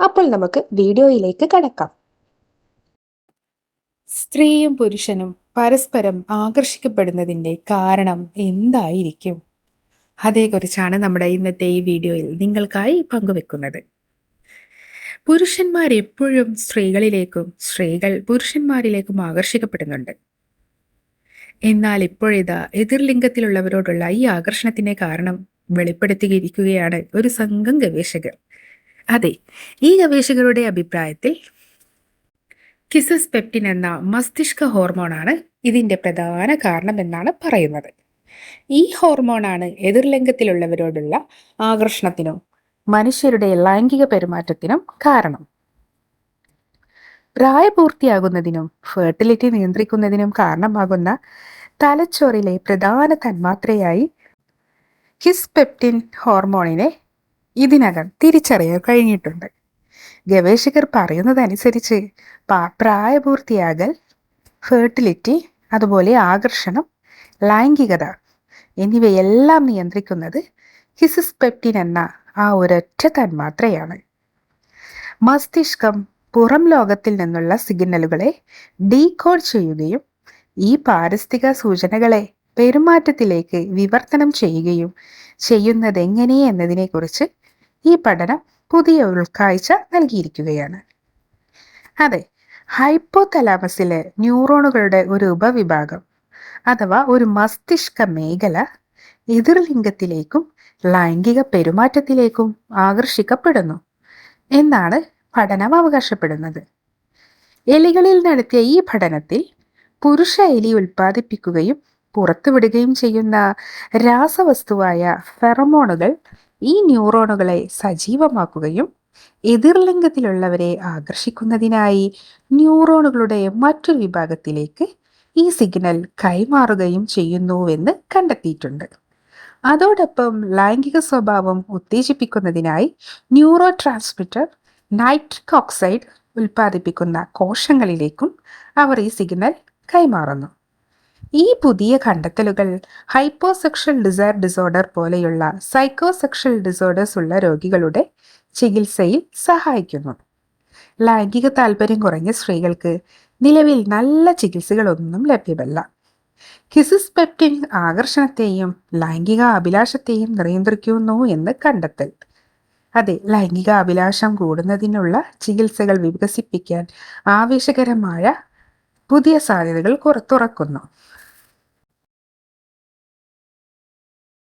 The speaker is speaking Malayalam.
അപ്പോൾ നമുക്ക് വീഡിയോയിലേക്ക് കടക്കാം. സ്ത്രീയും പുരുഷനും പരസ്പരം ആകർഷിക്കപ്പെടുന്നതിന്റെ കാരണം എന്തായിരിക്കും? അതേക്കുറിച്ചാണ് നമ്മുടെ ഇന്നത്തെ ഈ വീഡിയോയിൽ നിങ്ങൾക്കായി പങ്കുവെക്കുന്നത്. പുരുഷന്മാർ എപ്പോഴും സ്ത്രീകളിലേക്കും സ്ത്രീകൾ പുരുഷന്മാരിലേക്കും ആകർഷിക്കപ്പെടുന്നുണ്ട്. എന്നാൽ ഇപ്പോഴിതാ എതിർലിംഗത്തിലുള്ളവരോടുള്ള ഈ ആകർഷണത്തിന്റെ കാരണം വെളിപ്പെടുത്തിയിരിക്കുകയാണ് ഒരു സംഘം ഗവേഷകർ. അതെ ഈ ഗവേഷകരുടെ അഭിപ്രായത്തിൽ കിസസ് പെപ്റ്റിൻ എന്ന മസ്തിഷ്ക ഹോർമോണാണ് ഇതിന്റെ പ്രധാന കാരണമെന്നാണ് പറയുന്നത്. ഈ ഹോർമോണാണ് എതിർലിംഗത്തിലുള്ളവരോടുള്ള ആകർഷണത്തിനും മനുഷ്യരുടെ ലൈംഗിക പെരുമാറ്റത്തിനും കാരണം. പ്രായപൂർത്തിയാകുന്നതിനും ഫെർട്ടിലിറ്റി നിയന്ത്രിക്കുന്നതിനും കാരണമാകുന്ന തലച്ചോറിലെ പ്രധാന തന്മാത്രയായി കിസ് പെപ്റ്റിൻ ഹോർമോണിനെ ഇതിനകം തിരിച്ചറിയാൻ കഴിഞ്ഞിട്ടുണ്ട്. ഗവേഷകർ പറയുന്നതനുസരിച്ച് പ്രായപൂർത്തിയാകൽ ഫെർട്ടിലിറ്റി അതുപോലെ ആകർഷണം ലൈംഗികത എന്നിവയെല്ലാം നിയന്ത്രിക്കുന്നത് ഹിസിസ്പെപ്റ്റിൻ എന്ന ആ ഒരൊറ്റ തന്മാത്രയാണ്. മസ്തിഷ്കം പുറം ലോകത്തിൽ നിന്നുള്ള സിഗ്നലുകളെ ഡീകോഡ് ചെയ്യുകയും ഈ പാരിസ്ഥിതിക സൂചനകളെ പെരുമാറ്റത്തിലേക്ക് വിവർത്തനം ചെയ്യുകയും ചെയ്യുന്നത് എങ്ങനെ എന്നതിനെക്കുറിച്ച് ഈ പഠനം പുതിയ ഉൾക്കാഴ്ച നൽകിയിരിക്കുകയാണ്. അതെ ഹൈപ്പോ തലാമസിലെ ന്യൂറോണുകളുടെ ഒരു ഉപവിഭാഗം അഥവാ ഒരു മസ്തിഷ്ക മേഖല എതിർലിംഗത്തിലേക്കും ലൈംഗിക പെരുമാറ്റത്തിലേക്കും ആകർഷിക്കപ്പെടുന്നു എന്നാണ് പഠനം അവകാശപ്പെടുന്നത്. എലികളിൽ നടത്തിയ ഈ പഠനത്തിൽ പുരുഷ എലി ഉൽപ്പാദിപ്പിക്കുകയും പുറത്തുവിടുകയും ചെയ്യുന്ന രാസവസ്തുവായ ഫെറമോണുകൾ ഈ ന്യൂറോണുകളെ സജീവമാക്കുകയും എതിർലിംഗത്തിലുള്ളവരെ ആകർഷിക്കുന്നതിനായി ന്യൂറോണുകളുടെ മറ്റൊരു വിഭാഗത്തിലേക്ക് ഈ സിഗ്നൽ കൈമാറുകയും ചെയ്യുന്നുവെന്ന് കണ്ടെത്തിയിട്ടുണ്ട്. അതോടൊപ്പം ലൈംഗിക സ്വഭാവം ഉത്തേജിപ്പിക്കുന്നതിനായി ന്യൂറോ ട്രാൻസ്മിറ്റർ നൈട്രിക് ഓക്സൈഡ് ഉൽപ്പാദിപ്പിക്കുന്ന കോശങ്ങളിലേക്കും അവർ ഈ സിഗ്നൽ കൈമാറുന്നു. ഈ പുതിയ കണ്ടെത്തലുകൾ ഹൈപ്പോസെക്ഷൽ ഡിസയർ ഡിസോർഡർ പോലെയുള്ള സൈക്കോസെക്ഷൽ ഡിസോർഡേഴ്സ് ഉള്ള രോഗികളുടെ ചികിത്സയിൽ സഹായിക്കുന്നു. ലൈംഗിക താല്പര്യം കുറഞ്ഞ സ്ത്രീകൾക്ക് നിലവിൽ നല്ല ചികിത്സകളൊന്നും ലഭ്യമല്ല. കിസിസ് പെപ്റ്റിൻ ആകർഷണത്തെയും ലൈംഗിക അഭിലാഷത്തെയും നിയന്ത്രിക്കുന്നു എന്ന് കണ്ടെത്തൽ. അതെ ലൈംഗിക അഭിലാഷം കൂടുന്നതിനുള്ള ചികിത്സകൾ വികസിപ്പിക്കാൻ ആവേശകരമായ പുതിയ സാധ്യതകൾ തുറക്കുന്നു.